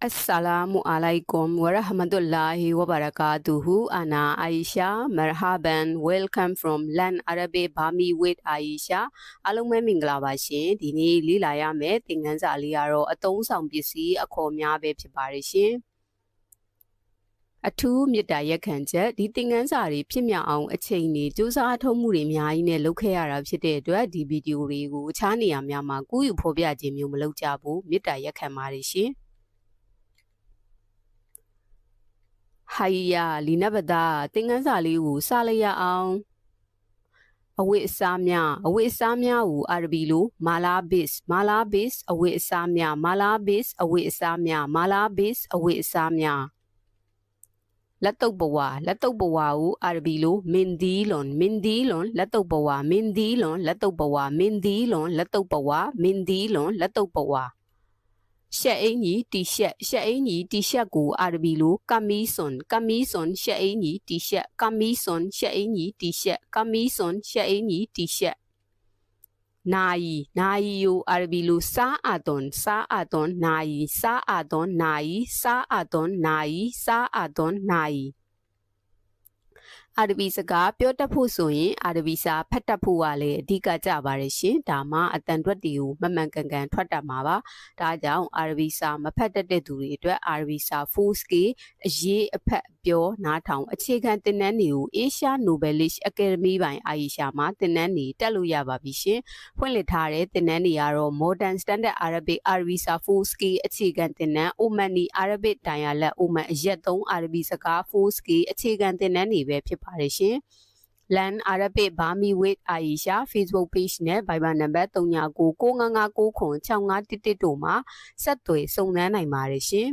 Assalamu alaikum wa rahmatullahi wa barakatuhu. Ana Aisha. Marhaban. Welcome from Lan Arabic Bami with Aisha. အားလုံးပဲမင်္ဂလာပါရှင်။ဒီနေ့လေ့လာရမယ့်သင်ခန်းစာလေးကတော့အသုံးဆောင်ပစ္စည်းအခေါ်များပဲဖြစ်ပါတယ်ရှင်။အထူးမေတ္တာရက်ခံချက်ဒီသင်ခန်းစာတွေဖြစ်မြောက်အောင်အချိန်တွေစူးစမ်းထုတ်မှုတွေအများကြီးနဲ့လုပ်ခဲ့ရတာဖြစ်တဲ့အတွက်ဒီဗီဒီယိုတွေကိုအခြားနေရာများမှာကူးယူဖော်ပြခြင်းမျိုးမလုပ်ကြဘူးမေတ္တာရက်ခံပါတယ်ရှင်။ ဟာယီယာလီနဘဒါသင်ခန်းစာလေးကိုစလိုက်ရအောင်အဝိအစားများအဝိအစားများကိုအာရဘီလိုမာလာဘစ်မာလာဘစ်အဝိအစားများမာလာဘစ်အဝိအစားများမာလာဘစ်အဝိအစားများလက်တုပ်ဘဝလက်တုပ်ဘဝကိုအာရဘီလိုမင်ဒီလွန်မင်ဒီလွန်လက်တုပ်ဘဝမင်ဒီလွန်လက်တုပ်ဘဝမင်ဒီလွန်လက်တုပ်ဘဝမင်ဒီလွန်လက်တုပ်ဘဝ ရှက်အင်ကြီးတီရှက်ရှက်အင်ကြီးတီရှက်ကိုအာရဘီလိုကမီဆွန်ကမီဆွန်ရှက်အင်ကြီးတီရှက်ကမီဆွန်ရှက်အင်ကြီးတီရှက်ကမီဆွန်ရှက်အင်ကြီးတီရှက်နာယီနာယီယိုအာရဘီလိုစာအာတွန်စာအာတွန်နာယီစာအာတွန်နာယီစာအာတွန်နာယီစာအာတွန်နာယီ အာရဘီစကားပြောတတ်ဖို့ဆိုရင်အာရဘီစာဖတ်တတ်ဖို့ကလည်းအဓိကကြပါတယ်ရှင်ဒါမှအတန်တွက်တီကိုမမှန်ကန်ကန်ထွက်တတ်မှာပါဒါကြောင့်အာရဘီစာမဖတ်တတ်တဲ့သူတွေအတွက်အာရဘီစာ 4K အရေးအဖက်ပြောနားထောင်အခြေခံသင်တန်းတွေကို Asia Nobelish Academy ပိုင်အာယီရှာမှာသင်တန်းတွေတက်လို့ရပါပြီရှင်ဖွင့်လှစ်ထားတဲ့သင်တန်းတွေကတော့ Modern Standard Arabic Arabisa 4K အခြေခံသင်တန်း Omani Arabic Dialect Oman အရက်သုံး Arabic စကား 4K အခြေခံသင်တန်းတွေပဲဖြစ်ပါတယ်ရှင် Lan Arabic Bami with Aisha Facebook page နဲ့ Viber နံပါတ်3999996511တို့မှာဆက်သွယ်စုံစမ်းနိုင်ပါတယ်ရှင်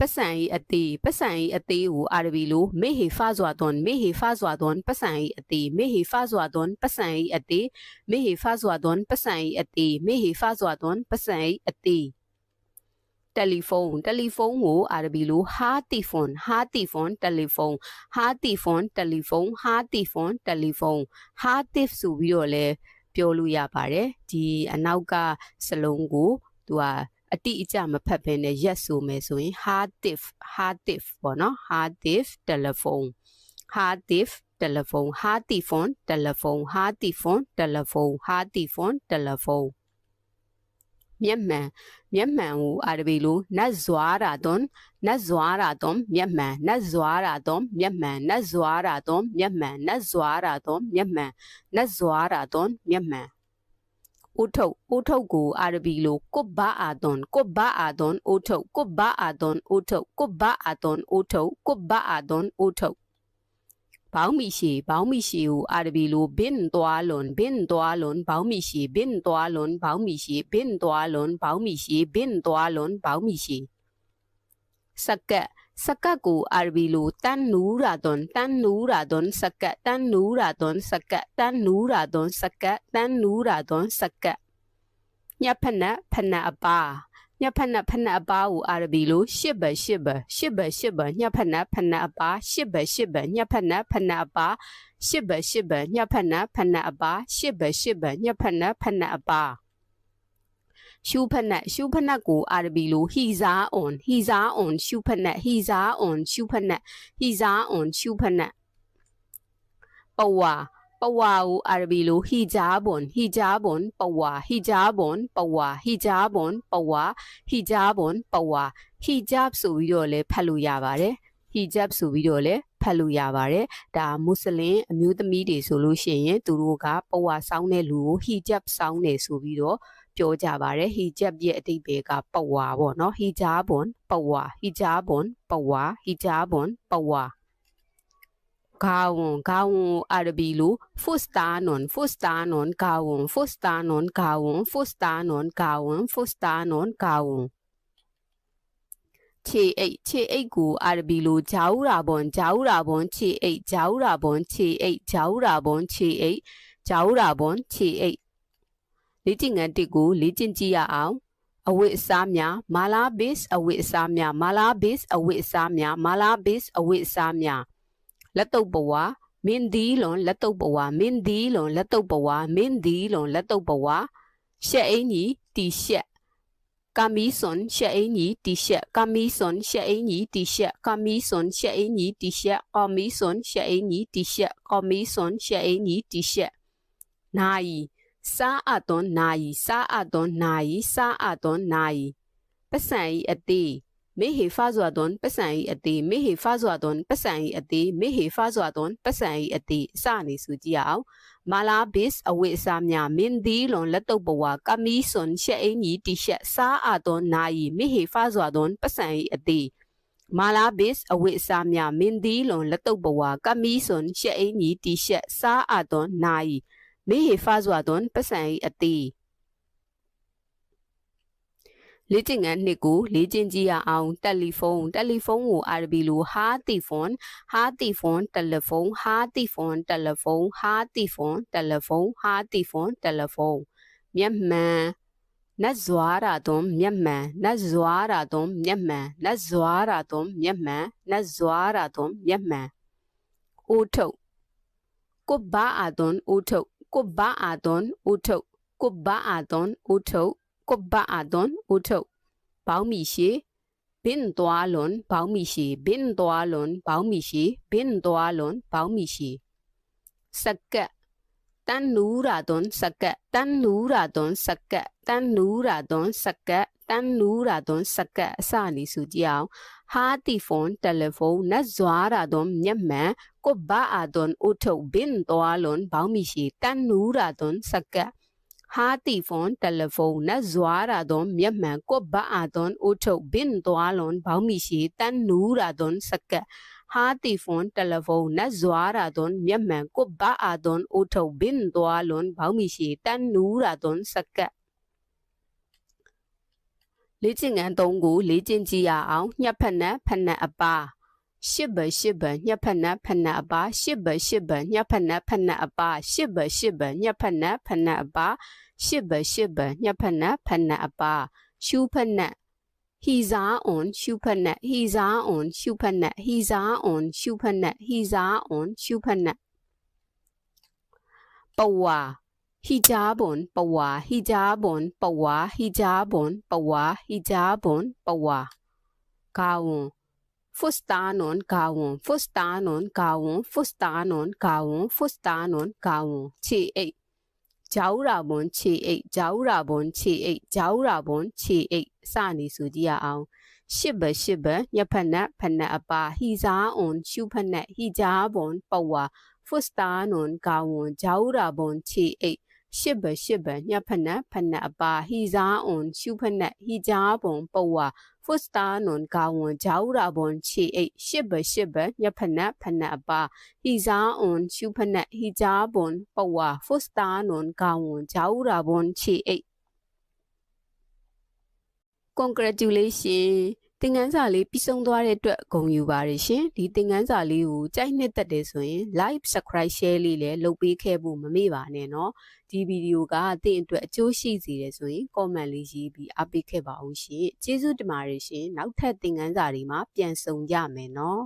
ပတ်စံဤအသေးပတ်စံဤအသေးကိုအာရဘီလိုမေဟေဖာဇွာတွန်မေဟေဖာဇွာတွန်ပတ်စံဤအသေးမေဟေဖာဇွာတွန်ပတ်စံဤအသေးမေဟေဖာဇွာတွန်ပတ်စံဤအသေးမေဟေဖာဇွာတွန်ပတ်စံဤအသေး တယ်လီဖုန်းတယ်လီဖုန်းကိုအာရဘီလိုဟာတီဖုန်းဟာတီဖုန်းတယ်လီဖုန်းဟာတီဖုန်းတယ်လီဖုန်းဟာတီဖုန်းတယ်လီဖုန်းဟာတစ်ဆိုပြီးတော့လဲပြောလို့ရပါတယ်ဒီအနောက်ကစလုံးကိုသူကအတိအကျမဖတ်ဘဲနဲ့ရက်ဆိုမယ်ဆိုရင် hatif hatif ပေါ့နော် hatif telephone hatif telephone hatifon telephone hatifon telephone hatifon telephone မျက်မှန်မျက်မှန်ကိုအာရဘီလိုနတ်ဇွာရာတွန်နတ်ဇွာရာတွန်မျက်မှန်နတ်ဇွာရာတွန်မျက်မှန်နတ်ဇွာရာတွန်မျက်မှန်နတ်ဇွာရာတွန်မျက်မှန်နတ်ဇွာရာတွန်မျက်မှန်အိုထုတ်အိုထုတ်ကိုအာရဘီလိုကုဘအာတွန်ကုဘအာတွန်အိုထုတ်ကုဘအာတွန်အိုထုတ်ကုဘအာတွန်အိုထုတ်ကုဘအာတွန်အိုထုတ် ဘောင်းမီရှီဘောင်းမီရှီကိုအာရဘီလိုဘင်တွာလွန်ဘင်တွာလွန်ဘောင်းမီရှီဘင်တွာလွန်ဘောင်းမီရှီဘင်တွာလွန်ဘောင်းမီရှီဘင်တွာလွန်ဘောင်းမီရှီစကတ်စကတ်ကိုအာရဘီလိုတန်နူရာတွန်တန်နူရာတွန်စကတ်တန်နူရာတွန်စကတ်တန်နူရာတွန်စကတ်တန်နူရာတွန်စကတ်ညဖနဖနအပါ ညဖနဖနအပါကိုအာရဘီလိုရှစ်ဘရှစ်ဘရှစ်ဘရှစ်ဘညဖနဖနအပါရှစ်ဘရှစ်ဘညဖနဖနအပါရှစ်ဘရှစ်ဘညဖနဖနအပါရှစ်ဘရှစ်ဘညဖနဖနအပါရှုဖနက်ရှုဖနက်ကိုအာရဘီလိုဟီဇာအွန်ဟီဇာအွန်ရှုဖနက်ဟီဇာအွန်ရှုဖနက်ဟီဇာအွန်ရှုဖနက်ပဝါ ပဝါကိုအာရဘီလိုဟီဂျာဘွန်ဟီဂျာဘွန်ပဝါဟီဂျာဘွန်ပဝါဟီဂျာဘွန်ပဝါဟီဂျာဘွန်ပဝါဟီဂျပ်ဆိုပြီးတော့လည်းဖတ်လို့ရပါတယ်ဟီဂျပ်ဆိုပြီးတော့လည်းဖတ်လို့ရပါတယ်ဒါမွတ်စလင်အမျိုးသမီးတွေဆိုလို့ရှိရင်သူတို့ကပဝါစောင်းတဲ့လူကိုဟီဂျပ်စောင်းတယ်ဆိုပြီးတော့ပြောကြပါတယ်ဟီဂျပ်ရဲ့အတိတ်ပဲကပဝါပေါ့နော်ဟီဂျာဘွန်ပဝါဟီဂျာဘွန်ပဝါဟီဂျာဘွန်ပဝါ ဂါဝွန်ဂါဝွန်အာရဘီလိုဖုစတာနွန်ဖုစတာနွန်ဂါဝွန်ဖုစတာနွန်ဂါဝွန်ဖုစတာနွန်ဂါဝွန်ဖုစတာနွန်ဂါဝွန်ခြေအိတ်ခြေအိတ်ကိုအာရဘီလိုဂျာဥရာဘွန်ဂျာဥရာဘွန်ခြေအိတ်ဂျာဥရာဘွန်ခြေအိတ်ဂျာဥရာဘွန်ခြေအိတ်ဂျာဥရာဘွန်ခြေအိတ်လေ့ကျင့်ခန်းတစ်ကိုလေ့ကျင့်ကြည့်ရအောင်အဝိအစားများမာလာဘစ်အဝိအစားများမာလာဘစ်အဝိအစားများမာလာဘစ်အဝိအစားများ လက်တုပ်ဘဝမင်းဒီလွန်လက်တုပ်ဘဝမင်းဒီလွန်လက်တုပ်ဘဝမင်းဒီလွန်လက်တုပ်ဘဝရှက်အင်းကြီးတီရှက်ကာမီစွန်ရှက်အင်းကြီးတီရှက်ကာမီစွန်ရှက်အင်းကြီးတီရှက်ကာမီစွန်ရှက်အင်းကြီးတီရှက်ကာမီစွန်ရှက်အင်းကြီးတီရှက်ကာမီစွန်ရှက်အင်းကြီးတီရှက်နိုင်စားအသွန်နိုင်စားအသွန်နိုင်စားအသွန်နိုင်ပစံဤအတိ မေဟေဖာဇွာသွန်ပစံဤအတိမေဟေဖာဇွာသွန်ပစံဤအတိမေဟေဖာဇွာသွန်ပစံဤအတိစနေစုကြည့်အောင်မာလာဘစ်အဝိအစာများမင်းဒီလွန်လက်တုပ်ဘဝကမီစွန်ရှက်အင်းကြီးတီရှက်စားအသွန်နိုင်မေဟေဖာဇွာသွန်ပစံဤအတိမာလာဘစ်အဝိအစာများမင်းဒီလွန်လက်တုပ်ဘဝကမီစွန်ရှက်အင်းကြီးတီရှက်စားအသွန်နိုင်မေဟေဖာဇွာသွန်ပစံဤအတိ လေ့ကျင့်ခန်းနှစ်ကိုလေ့ကျင့်ကြည့်ရအောင်တယ်လီဖုန်းတယ်လီဖုန်းကိုအာရဘီလိုဟာတီဖုန်းဟာတီဖုန်းတယ်လီဖုန်းဟာတီဖုန်းတယ်လီဖုန်းဟာတီဖုန်းတယ်လီဖုန်းဟာတီဖုန်းတယ်လီဖုန်းမျက်မှန်နတ်ဇွာရာသွန်မျက်မှန်နတ်ဇွာရာသွန်မျက်မှန်နတ်ဇွာရာသွန်မျက်မှန်နတ်ဇွာရာသွန်မျက်မှန်အိုးထုတ်ကုဘ္ဘာအာသွန်အိုးထုတ်ကုဘ္ဘာအာသွန်အိုးထုတ်ကုဘ္ဘာအာသွန်အိုးထုတ် ကုဘအဒွန်ဥထုဘောင်းမီရှိဘင်တွာလွန်ဘောင်းမီရှိဘင်တွာလွန်ဘောင်းမီရှိဘင်တွာလွန်ဘောင်းမီရှိစကတ်တန်နူရာဒွန်စကတ်တန်နူရာဒွန်စကတ်တန်နူရာဒွန်စကတ်တန်နူရာဒွန်စကတ်အစနေစုကြည့်အောင်ဟာတီဖုန်းတယ်လီဖုန်းနတ်ဇွာရာဒွန်မျက်မှန်ကိုဘာအဒွန်ဥထုဘင်တွာလွန်ဘောင်းမီရှိတန်နူရာဒွန်စကတ် ဟာတီဖုန်းတယ်လီဖုန်းနဇွာရာဒွန်မြက်မှန်ကိုဘအာဒွန်အိုထုတ်ဘင်တွာလွန်ဘောင်းမီရှိတန်နူရာဒွန်စကဟာတီဖုန်းတယ်လီဖုန်းနဇွာရာဒွန်မြက်မှန်ကိုဘအာဒွန်အိုထုတ်ဘင်တွာလွန်ဘောင်းမီရှိတန်နူရာဒွန်စကလေ့ကျင့်ခန်း၃ကိုလေ့ကျင့်ကြည့်ရအောင်ညှက်ဖက်နဲ့ဖက်နဲ့အပါ ရှစ်ဘရှစ်ဘညက်ဖက်နက်ဖက်နက်အပါရှစ်ဘရှစ်ဘညက်ဖက်နက်ဖက်နက်အပါရှစ်ဘရှစ်ဘညက်ဖက်နက်ဖက်နက်အပါရှစ်ဘရှစ်ဘညက်ဖက်နက်ဖက်နက်အပါရှူးဖက်နက်ဟီဇာအွန်ရှူဖက်နက်ဟီဇာအွန်ရှူဖက်နက်ဟီဇာအွန်ရှူဖက်နက်ဟီဇာအွန်ရှူဖက်နက်ပဝါဟီဂျာဘွန်ပဝါဟီဂျာဘွန်ပဝါဟီဂျာဘွန်ပဝါဟီဂျာဘွန်ပဝါကာဝွန် fustanon gawon fustanon gawon fustanon gawon fustanon gawon ခြေအိတ်ဂျောက်ရာဘွန်ခြေအိတ်ဂျောက်ရာဘွန်ခြေအိတ်ဂျောက်ရာဘွန်ခြေအိတ်စနေဆိုကြည့်ရအောင်ရှစ်ဘရှစ်ဘညဖက်နက်ဖက်နက်အပါဟီဇာအွန်ရှုဖက်နက်ဟီဂျာဘွန်ပဝါဖုစတာနွန်ဂါဝွန်ဂျောက်ရာဘွန်ခြေအိတ် ရှစ်ဘရှစ်ဘညဖနဖနအပါဟီဇာအွန်ရှုဖနဟီဂျာဘုံပဝါဖုစတာနွန်ကာဝန်ဂျောက်ရာဘွန်ချီအိရှစ်ဘရှစ်ဘညဖနဖနအပါဟီဇာအွန်ရှုဖနဟီဂျာဘွန်ပဝါဖုစတာနွန်ကာဝန်ဂျောက်ရာဘွန်ချီအိ congratulation သင်ခန်းစာလေးပြီးဆုံးသွားတဲ့အတွက်ဂုဏ်ယူပါတယ်ရှင်ဒီသင်ခန်းစာလေးကိုကြိုက်နှစ်သက်တယ်ဆိုရင် like subscribe share လေးလည်းလုပ်ပေးခဲ့ဖို့မမေ့ပါနဲ့เนาะဒီဗီဒီယိုကသင်အတွက်အကျိုးရှိစေတယ်ဆိုရင် comment လေးရေးပြီးအားပေးခဲ့ပါအောင်ရှင်ကျေးဇူးတင်ပါတယ်ရှင်နောက်ထပ်သင်ခန်းစာတွေမှာပြန်ဆုံကြမယ်เนาะ